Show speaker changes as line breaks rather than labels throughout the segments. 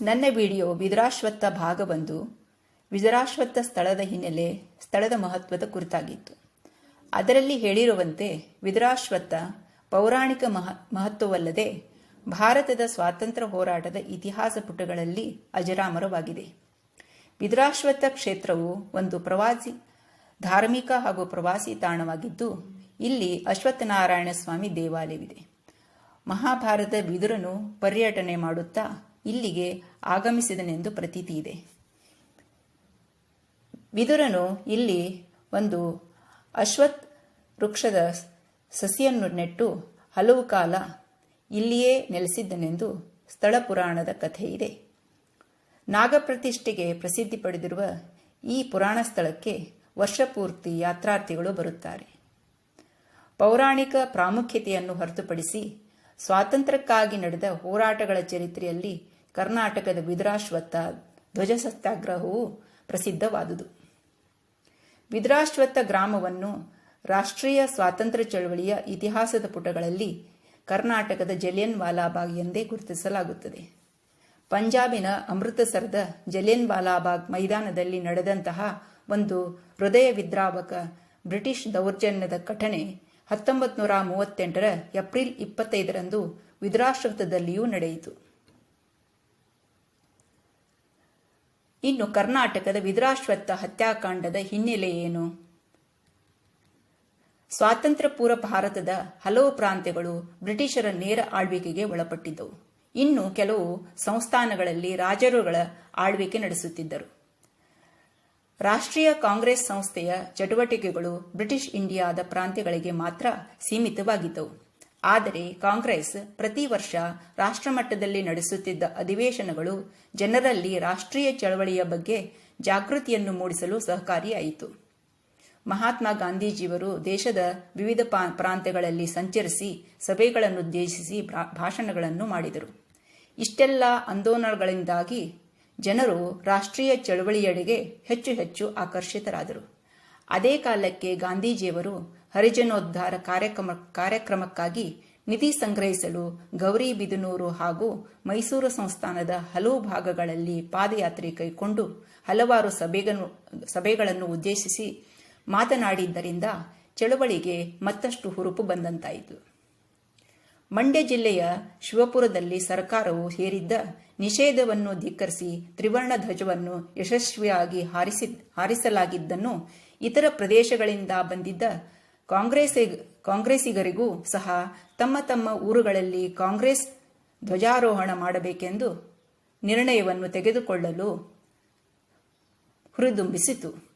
ನನ್ನ ವಿಡಿಯೋ ವಿದುರಾಶ್ವತ್ಥ ಭಾಗ ಬಂದು ವಿದುರಾಶ್ವತ್ಥ ಸ್ಥಳದ ಹಿನ್ನೆಲೆ ಸ್ಥಳದ ಮಹತ್ವದ ಕುರಿತಾಗಿತ್ತು. ಅದರಲ್ಲಿ ಹೇಳಿರುವಂತೆ ವಿದುರಾಶ್ವತ್ಥ ಪೌರಾಣಿಕ ಮಹ, ಮಹತ್ವವಲ್ಲದೆ ಭಾರತದ ಸ್ವಾತಂತ್ರ್ಯ ಹೋರಾಟದ ಇತಿಹಾಸ ಪುಟಗಳಲ್ಲಿ ಅಜರಾಮರವಾಗಿದೆ. ವಿದುರಾಶ್ವತ್ಥ ಕ್ಷೇತ್ರವು ಒಂದು ಪ್ರವಾಸಿ, ಧಾರ್ಮಿಕ ಹಾಗೂ ಪ್ರವಾಸಿ ತಾಣವಾಗಿದ್ದು, ಇಲ್ಲಿ ಅಶ್ವತ್ಥನಾರಾಯಣ ಸ್ವಾಮಿ ದೇವಾಲಯವಿದೆ. ಮಹಾಭಾರತ ಬಿದುರನು ಪರ್ಯಟನೆ ಮಾಡುತ್ತಾ ಇಲ್ಲಿಗೆ ಆಗಮಿಸಿದನೆಂದು ಪ್ರತೀತಿ ಇದೆ. ವಿದುರನು ಇಲ್ಲಿ ಒಂದು ಅಶ್ವತ್ ವೃಕ್ಷದ ಸಸಿಯನ್ನು ನೆಟ್ಟು ಹಲವು ಕಾಲ ಇಲ್ಲಿಯೇ ನೆಲೆಸಿದ್ದನೆಂದು ಸ್ಥಳ ಪುರಾಣದ ಕಥೆ ಇದೆ. ನಾಗಪ್ರತಿಷ್ಠೆಗೆ ಪ್ರಸಿದ್ಧಿ ಪಡೆದಿರುವ ಈ ಪುರಾಣ ಸ್ಥಳಕ್ಕೆ ವರ್ಷಪೂರ್ತಿ ಯಾತ್ರಾರ್ಥಿಗಳು ಬರುತ್ತಾರೆ. ಪೌರಾಣಿಕ ಪ್ರಾಮುಖ್ಯತೆಯನ್ನು ಹೊರತುಪಡಿಸಿ ಸ್ವಾತಂತ್ರ್ಯಕ್ಕಾಗಿ ನಡೆದ ಹೋರಾಟಗಳ ಚರಿತ್ರೆಯಲ್ಲಿ ಕರ್ನಾಟಕದ ವಿದ್ರಾಶ್ವತ್ಥ ಧ್ವಜ ಸತ್ಯಾಗ್ರಹವು ಪ್ರಸಿದ್ಧವಾದುದು. ವಿದ್ರಾಶ್ವತ್ಥ ಗ್ರಾಮವನ್ನು ರಾಷ್ಟ್ರೀಯ ಸ್ವಾತಂತ್ರ್ಯ ಚಳವಳಿಯ ಇತಿಹಾಸದ ಪುಟಗಳಲ್ಲಿ ಕರ್ನಾಟಕದ ಜಲಿಯನ್ ವಾಲಾಬಾಗ್ ಎಂದೇ ಗುರುತಿಸಲಾಗುತ್ತದೆ. ಪಂಜಾಬಿನ ಅಮೃತಸರದ ಜಲಿಯನ್ ವಾಲಾಬಾಗ್ ಮೈದಾನದಲ್ಲಿ ನಡೆದಂತಹ ಒಂದು ಹೃದಯ ವಿದ್ರಾವಕ ಬ್ರಿಟಿಷ್ ದೌರ್ಜನ್ಯದ ಘಟನೆ ಹತ್ತೊಂಬತ್ತು ನೂರ ಮೂವತ್ತೆಂಟರ ಏಪ್ರಿಲ್ ಇಪ್ಪತ್ತೈದರಂದು ವಿದುರಾಶ್ವತ್ಥದಲ್ಲಿಯೂ ನಡೆಯಿತು. ಇನ್ನು ಕರ್ನಾಟಕದ ವಿದ್ರಾಶ್ವತ್ಥ ಹತ್ಯಾಕಾಂಡದ ಹಿನ್ನೆಲೆ ಏನು? ಸ್ವಾತಂತ್ರ್ಯ ಪೂರ್ವ ಭಾರತದ ಹಲವು ಪ್ರಾಂತ್ಯಗಳು ಬ್ರಿಟಿಷರ ನೇರ ಆಳ್ವಿಕೆಗೆ ಒಳಪಟ್ಟಿದ್ದವು. ಇನ್ನು ಕೆಲವು ಸಂಸ್ಥಾನಗಳಲ್ಲಿ ರಾಜರುಗಳ ಆಳ್ವಿಕೆ ನಡೆಸುತ್ತಿದ್ದರು. ರಾಷ್ಟ್ರೀಯ ಕಾಂಗ್ರೆಸ್ ಸಂಸ್ಥೆಯ ಚಟುವಟಿಕೆಗಳು ಬ್ರಿಟಿಷ್ ಇಂಡಿಯಾದ ಪ್ರಾಂತ್ಯಗಳಿಗೆ ಮಾತ್ರ ಸೀಮಿತವಾಗಿದ್ದವು. ಆದರೆ ಕಾಂಗ್ರೆಸ್ ಪ್ರತಿ ವರ್ಷ ರಾಷ್ಟ್ರಮಟ್ಟದಲ್ಲಿ ನಡೆಸುತ್ತಿದ್ದ ಅಧಿವೇಶನಗಳು ಜನರಲ್ಲಿ ರಾಷ್ಟ್ರೀಯ ಚಳವಳಿಯ ಬಗ್ಗೆ ಜಾಗೃತಿಯನ್ನು ಮೂಡಿಸಲು ಸಹಕಾರಿಯಾಯಿತು. ಮಹಾತ್ಮ ಗಾಂಧೀಜಿಯವರು ದೇಶದ ವಿವಿಧ ಪ್ರಾಂತ್ಯಗಳಲ್ಲಿ ಸಂಚರಿಸಿ ಸಭೆಗಳನ್ನುದ್ದೇಶಿಸಿ ಭಾಷಣಗಳನ್ನು ಮಾಡಿದರು. ಇಷ್ಟೆಲ್ಲ ಆಂದೋಲನಗಳಿಂದಾಗಿ ಜನರು ರಾಷ್ಟ್ರೀಯ ಚಳವಳಿಯೆಡೆಗೆ ಹೆಚ್ಚು ಹೆಚ್ಚು ಆಕರ್ಷಿತರಾದರು. ಅದೇ ಕಾಲಕ್ಕೆ ಗಾಂಧೀಜಿಯವರು ಹರಿಜನೋದ್ಧಾರ ಕಾರ್ಯಕ್ರಮ, ಕಾರ್ಯಕ್ರಮಕ್ಕಾಗಿ ನಿಧಿ ಸಂಗ್ರಹಿಸಲು ಗೌರಿಬಿದನೂರು ಹಾಗೂ ಮೈಸೂರು ಸಂಸ್ಥಾನದ ಹಲವು ಭಾಗಗಳಲ್ಲಿ ಪಾದಯಾತ್ರೆ ಕೈಕೊಂಡು ಹಲವಾರು ಸಭೆಗಳನ್ನು ಸಭೆಗಳನ್ನು ಉದ್ದೇಶಿಸಿ ಮಾತನಾಡಿದ್ದರಿಂದ ಚಳವಳಿಗೆ ಮತ್ತಷ್ಟು ಹುರುಪು ಬಂದಂತಾಯಿತು. ಮಂಡ್ಯ ಜಿಲ್ಲೆಯ ಶಿವಪುರದಲ್ಲಿ ಸರ್ಕಾರವು ಹೇರಿದ್ದ ನಿಷೇಧವನ್ನು ಧಿಕ್ಕರಿಸಿ ತ್ರಿವರ್ಣ ಧ್ವಜವನ್ನು ಯಶಸ್ವಿಯಾಗಿ ಹಾರಿಸಿ ಹಾರಿಸಲಾಗಿದ್ದನ್ನು ಇತರ ಪ್ರದೇಶಗಳಿಂದ ಬಂದಿದ್ದ ಕಾಂಗ್ರೆಸ್ ಕಾಂಗ್ರೆಸ್ಸಿಗರಿಗೂ ಸಹ ತಮ್ಮ ತಮ್ಮ ಊರುಗಳಲ್ಲಿ ಕಾಂಗ್ರೆಸ್ ಧ್ವಜಾರೋಹಣ ಮಾಡಬೇಕೆಂದು ನಿರ್ಣಯವನ್ನು ತೆಗೆದುಕೊಳ್ಳಲು ಹುರಿದುಂಬಿಸಿತು.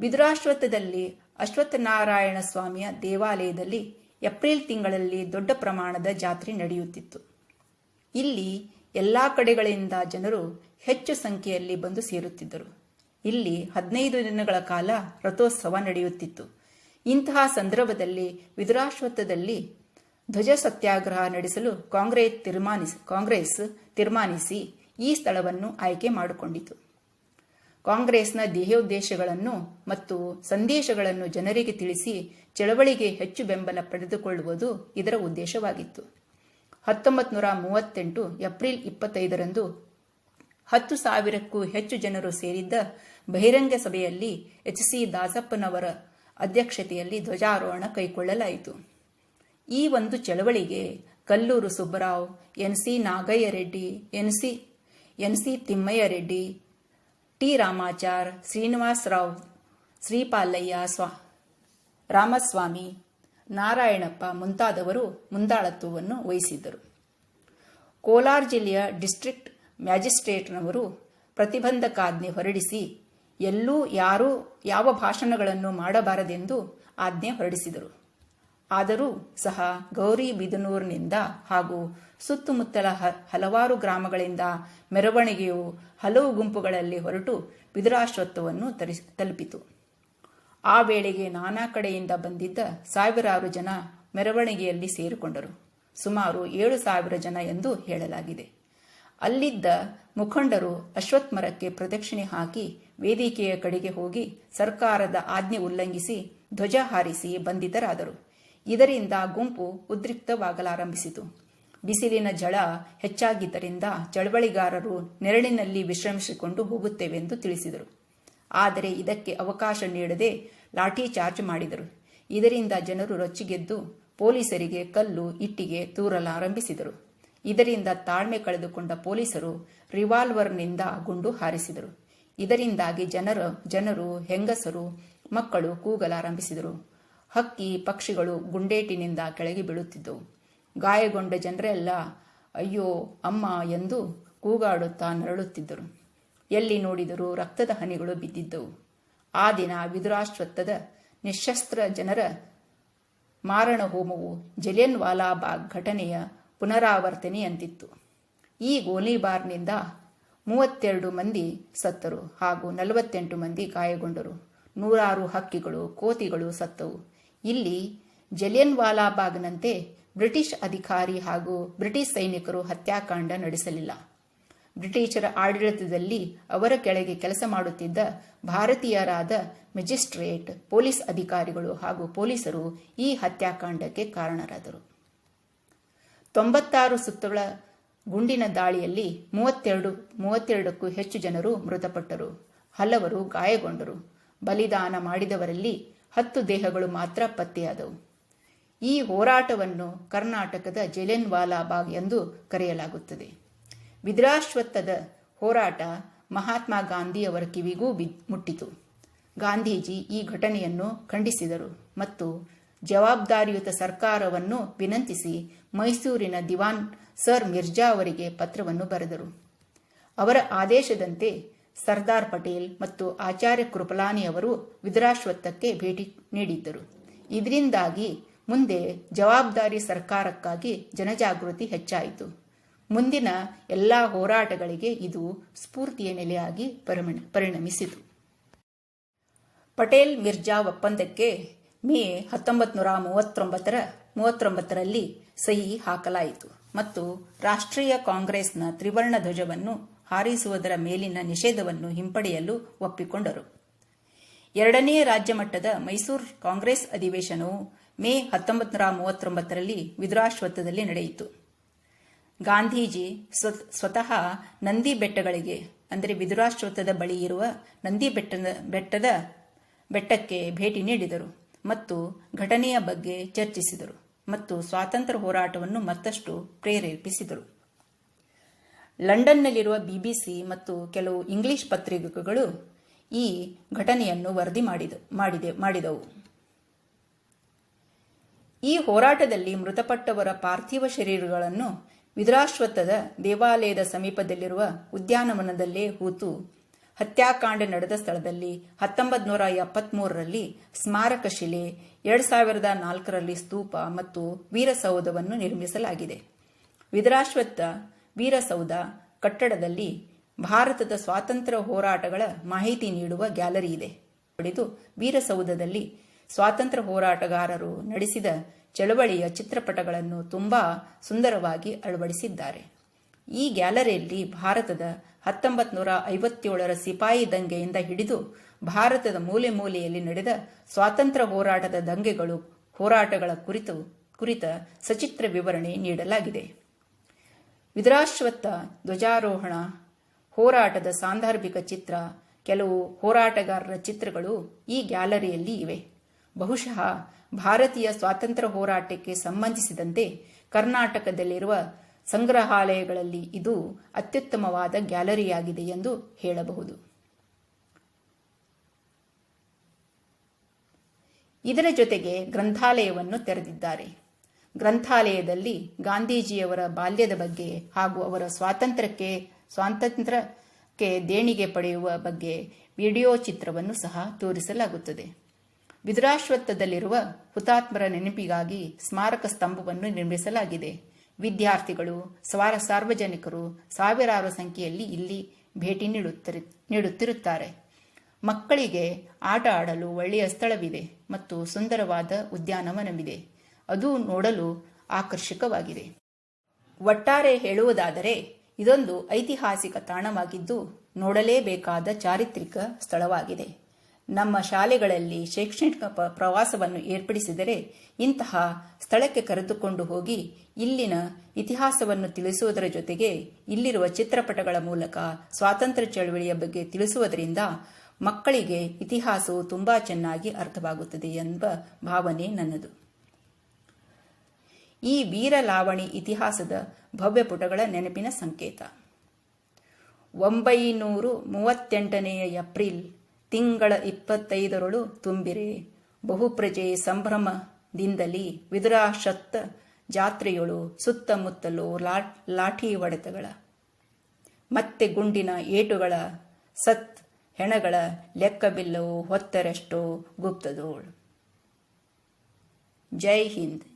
ವಿದುರಾಶ್ವತ್ಥದಲ್ಲಿ ಅಶ್ವತ್ಥನಾರಾಯಣ ಸ್ವಾಮಿಯ ದೇವಾಲಯದಲ್ಲಿ ಏಪ್ರಿಲ್ ತಿಂಗಳಲ್ಲಿ ದೊಡ್ಡ ಪ್ರಮಾಣದ ಜಾತ್ರೆ ನಡೆಯುತ್ತಿತ್ತು. ಇಲ್ಲಿ ಎಲ್ಲ ಕಡೆಗಳಿಂದ ಜನರು ಹೆಚ್ಚು ಸಂಖ್ಯೆಯಲ್ಲಿ ಬಂದು ಸೇರುತ್ತಿದ್ದರು. ಇಲ್ಲಿ ಹದಿನೈದು ದಿನಗಳ ಕಾಲ ರಥೋತ್ಸವ ನಡೆಯುತ್ತಿತ್ತು. ಇಂತಹ ಸಂದರ್ಭದಲ್ಲಿ ವಿದುರಾಶ್ವತ್ಥದಲ್ಲಿ ಧ್ವಜ ಸತ್ಯಾಗ್ರಹ ನಡೆಸಲು ಕಾಂಗ್ರೆಸ್ ತೀರ್ಮಾನಿಸಿ ಕಾಂಗ್ರೆಸ್ ತೀರ್ಮಾನಿಸಿ ಈ ಸ್ಥಳವನ್ನು ಆಯ್ಕೆ ಮಾಡಿಕೊಂಡಿತು. ಕಾಂಗ್ರೆಸ್ನ ಧ್ಯೇಯೋದ್ದೇಶಗಳನ್ನು ಮತ್ತು ಸಂದೇಶಗಳನ್ನು ಜನರಿಗೆ ತಿಳಿಸಿ ಚಳವಳಿಗೆ ಹೆಚ್ಚು ಬೆಂಬಲ ಪಡೆದುಕೊಳ್ಳುವುದು ಇದರ ಉದ್ದೇಶವಾಗಿತ್ತು. ಹತ್ತೊಂಬತ್ತು ನೂರ ಮೂವತ್ತೆಂಟು ಏಪ್ರಿಲ್ ಇಪ್ಪತ್ತೈದರಂದು ಹತ್ತು ಸಾವಿರಕ್ಕೂ ಹೆಚ್ಚು ಜನರು ಸೇರಿದ್ದ ಬಹಿರಂಗ ಸಭೆಯಲ್ಲಿ ಎಚ್ ಸಿ ದಾಸಪ್ಪನವರ ಅಧ್ಯಕ್ಷತೆಯಲ್ಲಿ ಧ್ವಜಾರೋಹಣ ಕೈಗೊಳ್ಳಲಾಯಿತು. ಈ ಒಂದು ಚಳವಳಿಗೆ Kallur Subbarao, N C Nagaiah Reddy, N C N C Thimmaiah Reddy T Ramachar Srinivasarao Sripalaiah ಸ್ವ, ರಾಮಸ್ವಾಮಿ, ನಾರಾಯಣಪ್ಪ ಮುಂತಾದವರು ಮುಂದಾಳತ್ವವನ್ನು ವಹಿಸಿದ್ದರು. ಕೋಲಾರ ಜಿಲ್ಲೆಯ ಡಿಸ್ಟ್ರಿಕ್ಟ್ ಮ್ಯಾಜಿಸ್ಟ್ರೇಟ್ನವರು ಪ್ರತಿಬಂಧಕಾಜ್ಞೆ ಹೊರಡಿಸಿ ಎಲ್ಲೂ ಯಾರೂ ಯಾವ ಭಾಷಣಗಳನ್ನು ಮಾಡಬಾರದೆಂದು ಆಜ್ಞೆ ಹೊರಡಿಸಿದರು. ಆದರೂ ಸಹ ಗೌರಿ ಬಿದನೂರಿನಿಂದ ಹಾಗೂ ಸುತ್ತಮುತ್ತಲ ಹಲವಾರು ಗ್ರಾಮಗಳಿಂದ ಮೆರವಣಿಗೆಯು ಹಲವು ಗುಂಪುಗಳಲ್ಲಿ ಹೊರಟು ವಿದುರಾಶ್ವತ್ಥವನ್ನು ತಲುಪಿತು. ಆ ವೇಳೆಗೆ ನಾನಾ ಕಡೆಯಿಂದ ಬಂದಿದ್ದ ಸಾವಿರಾರು ಜನ ಮೆರವಣಿಗೆಯಲ್ಲಿ ಸೇರಿಕೊಂಡರು. ಸುಮಾರು ಏಳು ಸಾವಿರ ಜನ ಎಂದು ಹೇಳಲಾಗಿದೆ. ಅಲ್ಲಿದ್ದ ಮುಖಂಡರು ಅಶ್ವತ್ಮರಕ್ಕೆ ಪ್ರದಕ್ಷಿಣೆ ಹಾಕಿ ವೇದಿಕೆಯ ಕಡೆಗೆ ಹೋಗಿ ಸರ್ಕಾರದ ಆಜ್ಞೆ ಉಲ್ಲಂಘಿಸಿ ಧ್ವಜ ಹಾರಿಸಿ ಬಂಧಿತರಾದರು. ಇದರಿಂದ ಗುಂಪು ಉದ್ರಿಕ್ತವಾಗಲಾರಂಭಿಸಿತು. ಬಿಸಿಲಿನ ಜಳ ಹೆಚ್ಚಾಗಿದ್ದರಿಂದ ಚಳವಳಿಗಾರರು ನೆರಳಿನಲ್ಲಿ ವಿಶ್ರಮಿಸಿಕೊಂಡು ಹೋಗುತ್ತೇವೆಂದು ತಿಳಿಸಿದರು. ಆದರೆ ಇದಕ್ಕೆ ಅವಕಾಶ ನೀಡದೆ ಲಾಠಿ ಚಾರ್ಜ್ ಮಾಡಿದರು. ಇದರಿಂದ ಜನರು ರೊಚ್ಚಿಗೆದ್ದು ಪೊಲೀಸರಿಗೆ ಕಲ್ಲು, ಇಟ್ಟಿಗೆ ತೂರಲಾರಂಭಿಸಿದರು. ಇದರಿಂದ ತಾಳ್ಮೆ ಕಳೆದುಕೊಂಡ ಪೊಲೀಸರು ರಿವಾಲ್ವರ್ನಿಂದ ಗುಂಡು ಹಾರಿಸಿದರು. ಇದರಿಂದಾಗಿ ಜನರು ಜನರು, ಹೆಂಗಸರು, ಮಕ್ಕಳು ಕೂಗಲಾರಂಭಿಸಿದರು. ಹಕ್ಕಿ ಪಕ್ಷಿಗಳು ಗುಂಡೇಟಿನಿಂದ ಕೆಳಗೆ ಬೀಳುತ್ತಿದ್ದವು. ಗಾಯಗೊಂಡ ಜನರೆಲ್ಲ, ಅಯ್ಯೋ, ಅಮ್ಮ ಎಂದು ಕೂಗಾಡುತ್ತಾ ನರಳುತ್ತಿದ್ದರು. ಎಲ್ಲಿ ನೋಡಿದರೂ ರಕ್ತದ ಹನಿಗಳು ಬಿದ್ದಿದ್ದವು. ಆ ದಿನ ವಿದುರಾಶ್ವತ್ಥದ ನಿಶಸ್ತ್ರ ಜನರ ಮಾರಣ ಹೋಮವು ಜಲಿಯನ್ ವಾಲಾಬಾಗ್ ಘಟನೆಯ ಪುನರಾವರ್ತನೆಯಂತಿತ್ತು. ಈ ಗೋಲಿಬಾರ್ನಿಂದ ಮೂವತ್ತೆರಡು ಮಂದಿ ಸತ್ತರು ಹಾಗೂ ನಲವತ್ತೆಂಟು ಮಂದಿ ಗಾಯಗೊಂಡರು. ನೂರಾರು ಹಕ್ಕಿಗಳು, ಕೋತಿಗಳು ಸತ್ತವು. ಇಲ್ಲಿ ಜಲಿಯನ್ ವಾಲಾಬಾಗ್ನಂತೆ ಬ್ರಿಟಿಷ್ ಅಧಿಕಾರಿ ಹಾಗೂ ಬ್ರಿಟಿಷ್ ಸೈನಿಕರು ಹತ್ಯಾಕಾಂಡ ನಡೆಸಲಿಲ್ಲ. ಬ್ರಿಟಿಷರ ಆಡಳಿತದಲ್ಲಿ ಅವರ ಕೆಳಗೆ ಕೆಲಸ ಮಾಡುತ್ತಿದ್ದ ಭಾರತೀಯರಾದ ಮೆಜಿಸ್ಟ್ರೇಟ್, ಪೊಲೀಸ್ ಅಧಿಕಾರಿಗಳು ಹಾಗೂ ಪೊಲೀಸರು ಈ ಹತ್ಯಾಕಾಂಡಕ್ಕೆ ಕಾರಣರಾದರು. ತೊಂಬತ್ತಾರು ಸುತ್ತುಗಳ ಗುಂಡಿನ ದಾಳಿಯಲ್ಲಿ ಮೂವತ್ತೆರಡು, ಮೂವತ್ತೆರಡಕ್ಕೂ ಹೆಚ್ಚು ಜನರು ಮೃತಪಟ್ಟರು. ಹಲವರು ಗಾಯಗೊಂಡರು. ಬಲಿದಾನ ಮಾಡಿದವರಲ್ಲಿ ಹತ್ತು ದೇಹಗಳು ಮಾತ್ರ ಪತ್ತೆಯಾದವು. ಈ ಹೋರಾಟವನ್ನು ಕರ್ನಾಟಕದ ಜಲಿಯನ್ ವಾಲಾಬಾಗ್ ಎಂದು ಕರೆಯಲಾಗುತ್ತದೆ. ವಿದ್ರಾಶ್ವತ್ಥದ ಹೋರಾಟ ಮಹಾತ್ಮ ಗಾಂಧಿಯವರ ಕಿವಿಗೂ ಮುಟ್ಟಿತು. ಗಾಂಧೀಜಿ ಈ ಘಟನೆಯನ್ನು ಖಂಡಿಸಿದರು ಮತ್ತು ಜವಾಬ್ದಾರಿಯುತ ಸರ್ಕಾರವನ್ನು ವಿನಂತಿಸಿ ಮೈಸೂರಿನ ದಿವಾನ್ ಸರ್ ಮಿರ್ಜಾ ಅವರಿಗೆ ಪತ್ರವನ್ನು ಬರೆದರು. ಅವರ ಆದೇಶದಂತೆ ಸರ್ದಾರ್ ಪಟೇಲ್ ಮತ್ತು ಆಚಾರ್ಯ ಕೃಪಲಾನಿ ಅವರು ವಿದ್ರಾಶ್ವತ್ಥಕ್ಕೆ ಭೇಟಿ ನೀಡಿದ್ದರು. ಇದರಿಂದಾಗಿ ಮುಂದೆ ಜವಾಬ್ದಾರಿ ಸರ್ಕಾರಕ್ಕಾಗಿ ಜನಜಾಗೃತಿ ಹೆಚ್ಚಾಯಿತು. ಮುಂದಿನ ಎಲ್ಲ ಹೋರಾಟಗಳಿಗೆ ಇದು ಸ್ಫೂರ್ತಿಯ ನೆಲೆಯಾಗಿ ಪರಿಣಮಿಸಿತು. ಪಟೇಲ್ ಮಿರ್ಜಾ ಒಪ್ಪಂದಕ್ಕೆ ಮೇ ಹತ್ತೊಂಬತ್ತು ನೂರ ಮೂವತ್ತೊಂಬತ್ತರ, ಮೂವತ್ತೊಂಬತ್ತರಲ್ಲಿ ಸಹಿ ಹಾಕಲಾಯಿತು ಮತ್ತು ರಾಷ್ಟ್ರೀಯ ಕಾಂಗ್ರೆಸ್ನ ತ್ರಿವರ್ಣ ಧ್ವಜವನ್ನು ಹಾರಿಸುವುದರ ಮೇಲಿನ ನಿಷೇಧವನ್ನು ಹಿಂಪಡೆಯಲು ಒಪ್ಪಿಕೊಂಡರು. ಎರಡನೇ ರಾಜ್ಯ ಮಟ್ಟದ ಮೈಸೂರು ಕಾಂಗ್ರೆಸ್ ಅಧಿವೇಶನವು ಮೇ ಹತ್ತೊಂಬತ್ತು ನೂರ ಮೂವತ್ತೊಂಬತ್ತರಲ್ಲಿ ವಿದುರಾಶ್ವತ್ಥದಲ್ಲಿ ನಡೆಯಿತು. ಗಾಂಧೀಜಿ ಸ್ವತಃ ನಂದಿ ಬೆಟ್ಟಗಳಿಗೆ, ಅಂದರೆ ವಿದುರಾಶ್ವತ್ಥದ ಬಳಿ ಇರುವ ನಂದಿ ಬೆಟ್ಟದ ಬೆಟ್ಟದ ಬೆಟ್ಟಕ್ಕೆ ಭೇಟಿ ನೀಡಿದರು ಮತ್ತು ಘಟನೆಯ ಬಗ್ಗೆ ಚರ್ಚಿಸಿದರು ಮತ್ತು ಸ್ವಾತಂತ್ರ್ಯ ಹೋರಾಟವನ್ನು ಮತ್ತಷ್ಟು ಪ್ರೇರೇಪಿಸಿದರು. ಲಂಡನ್ನಲ್ಲಿರುವ ಬಿಬಿಸಿ ಮತ್ತು ಕೆಲವು ಇಂಗ್ಲಿಷ್ ಪತ್ರಿಕೆಗಳು ಈ ಘಟನೆಯನ್ನು ವರದಿ ಮಾಡಿದ, ಮಾಡಿದೆ, ಮಾಡಿದವು. ಈ ಹೋರಾಟದಲ್ಲಿ ಮೃತಪಟ್ಟವರ ಪಾರ್ಥಿವ ಶರೀರಗಳನ್ನು ವಿದ್ರಾಶ್ವತ್ಥದ ದೇವಾಲಯದ ಸಮೀಪದಲ್ಲಿರುವ ಉದ್ಯಾನವನದಲ್ಲೇ ಹೂತು ಹತ್ಯಾಕಾಂಡ ನಡೆದ ಸ್ಥಳದಲ್ಲಿ ಹತ್ತೊಂಬತ್ತು ನೂರ ಎಪ್ಪತ್ಮೂರರಲ್ಲಿ ಸ್ಮಾರಕ ಶಿಲೆ, ಎರಡು ಸಾವಿರದ ನಾಲ್ಕರಲ್ಲಿ ಸ್ತೂಪ ಮತ್ತು ವೀರಸೌಧವನ್ನು ನಿರ್ಮಿಸಲಾಗಿದೆ. ವಿದುರಾಶ್ವತ್ಥ ವೀರಸೌಧ ಕಟ್ಟಡದಲ್ಲಿ ಭಾರತದ ಸ್ವಾತಂತ್ರ್ಯ ಹೋರಾಟಗಳ ಮಾಹಿತಿ ನೀಡುವ ಗ್ಯಾಲರಿ ಇದೆ. ಪಡೆದು ವೀರಸೌಧದಲ್ಲಿ ಸ್ವಾತಂತ್ರ್ಯ ಹೋರಾಟಗಾರರು ನಡೆಸಿದ ಚಳವಳಿಯ ಚಿತ್ರಪಟಗಳನ್ನು ತುಂಬಾ ಸುಂದರವಾಗಿ ಅಳವಡಿಸಿದ್ದಾರೆ. ಈ ಗ್ಯಾಲರಿಯಲ್ಲಿ ಭಾರತದ ಹತ್ತೊಂಬತ್ತು ನೂರ ಐವತ್ತೇಳರ ಸಿಪಾಯಿ ದಂಗೆಯಿಂದ ಹಿಡಿದು ಭಾರತದ ಮೂಲೆ ಮೂಲೆಯಲ್ಲಿ ನಡೆದ ಸ್ವಾತಂತ್ರ್ಯ ಹೋರಾಟದ ದಂಗೆಗಳು ಹೋರಾಟಗಳ ಕುರಿತು ಕುರಿತ ಸಚಿತ್ರ ವಿವರಣೆ ನೀಡಲಾಗಿದೆ. ವಿದುರಾಶ್ವತ್ಥ ಧ್ವಜಾರೋಹಣ, ಹೋರಾಟದ ಸಾಂದರ್ಭಿಕ ಚಿತ್ರ, ಕೆಲವು ಹೋರಾಟಗಾರರ ಚಿತ್ರಗಳು ಈ ಗ್ಯಾಲರಿಯಲ್ಲಿ ಇವೆ. ಬಹುಶಃ ಭಾರತೀಯ ಸ್ವಾತಂತ್ರ್ಯ ಹೋರಾಟಕ್ಕೆ ಸಂಬಂಧಿಸಿದಂತೆ ಕರ್ನಾಟಕದಲ್ಲಿರುವ ಸಂಗ್ರಹಾಲಯಗಳಲ್ಲಿ ಇದು ಅತ್ಯುತ್ತಮವಾದ ಗ್ಯಾಲರಿಯಾಗಿದೆ ಎಂದು ಹೇಳಬಹುದು. ಇದರ ಜೊತೆಗೆ ಗ್ರಂಥಾಲಯವನ್ನು ತೆರೆದಿದ್ದಾರೆ. ಗ್ರಂಥಾಲಯದಲ್ಲಿ ಗಾಂಧೀಜಿಯವರ ಬಾಲ್ಯದ ಬಗ್ಗೆ ಹಾಗೂ ಅವರ ಸ್ವಾತಂತ್ರ್ಯಕ್ಕೆ ಸ್ವಾತಂತ್ರ್ಯಕ್ಕೆ ದೇಣಿಗೆ ಪಡೆಯುವ ಬಗ್ಗೆ ವಿಡಿಯೋ ಚಿತ್ರವನ್ನು ಸಹ ತೋರಿಸಲಾಗುತ್ತದೆ. ವಿದುರಾಶ್ವತ್ಥದಲ್ಲಿರುವ ಹುತಾತ್ಮರ ನೆನಪಿಗಾಗಿ ಸ್ಮಾರಕ ಸ್ತಂಭವನ್ನು ನಿರ್ಮಿಸಲಾಗಿದೆ. ವಿದ್ಯಾರ್ಥಿಗಳು, ಸ್ವಾರ ಸಾರ್ವಜನಿಕರು ಸಾವಿರಾರು ಸಂಖ್ಯೆಯಲ್ಲಿ ಇಲ್ಲಿ ಭೇಟಿ ನೀಡುತ್ತಿರು, ನೀಡುತ್ತಿರುತ್ತಾರೆ. ಮಕ್ಕಳಿಗೆ ಆಟ ಆಡಲು ಒಳ್ಳೆಯ ಸ್ಥಳವಿದೆ ಮತ್ತು ಸುಂದರವಾದ ಉದ್ಯಾನವನವಿದೆ. ಅದು ನೋಡಲು ಆಕರ್ಷಕವಾಗಿದೆ. ಒಟ್ಟಾರೆ ಹೇಳುವುದಾದರೆ, ಇದೊಂದು ಐತಿಹಾಸಿಕ ತಾಣವಾಗಿದ್ದು ನೋಡಲೇಬೇಕಾದ ಚಾರಿತ್ರಿಕ ಸ್ಥಳವಾಗಿದೆ. ನಮ್ಮ ಶಾಲೆಗಳಲ್ಲಿ ಶೈಕ್ಷಣಿಕ ಪ್ರವಾಸವನ್ನು ಏರ್ಪಡಿಸಿದರೆ ಇಂತಹ ಸ್ಥಳಕ್ಕೆ ಕರೆದುಕೊಂಡು ಹೋಗಿ ಇಲ್ಲಿನ ಇತಿಹಾಸವನ್ನು ತಿಳಿಸುವುದರ ಜೊತೆಗೆ ಇಲ್ಲಿರುವ ಚಿತ್ರಪಟಗಳ ಮೂಲಕ ಸ್ವಾತಂತ್ರ್ಯ ಚಳವಳಿಯ ಬಗ್ಗೆ ತಿಳಿಸುವುದರಿಂದ ಮಕ್ಕಳಿಗೆ ಇತಿಹಾಸವು ತುಂಬಾ ಚೆನ್ನಾಗಿ ಅರ್ಥವಾಗುತ್ತದೆ ಎಂಬ ಭಾವನೆ ನನ್ನದು. ಈ ವೀರಲಾವಣಿ ಇತಿಹಾಸದ ಭವ್ಯ ಪುಟಗಳ ನೆನಪಿನ ಸಂಕೇತ. ಒಂಬೈನೂರು ಮೂವತ್ತೆಂಟನೆಯ ಏಪ್ರಿಲ್ ತಿಂಗಳ ಇಪ್ಪತ್ತೈದರೊಳು ತುಂಬಿರೆ ಬಹುಪ್ರಜೆ ಸಂಭ್ರಮದಿಂದಲೇ ವಿದುರಾಶತ್ತ ಜಾತ್ರೆಯೊಳು ಸುತ್ತಮುತ್ತಲು ಲಾಠಿ ಹೊಡೆತಗಳ. ಮತ್ತೆ ಗುಂಡಿನ ಏಟುಗಳ ಸತ್ ಹೆಣಗಳ ಲೆಕ್ಕಬಿಲ್ಲವು ಹೊತ್ತರೆಷ್ಟೋ ಗುಪ್ತದೋಳು. ಜೈ ಹಿಂದ್.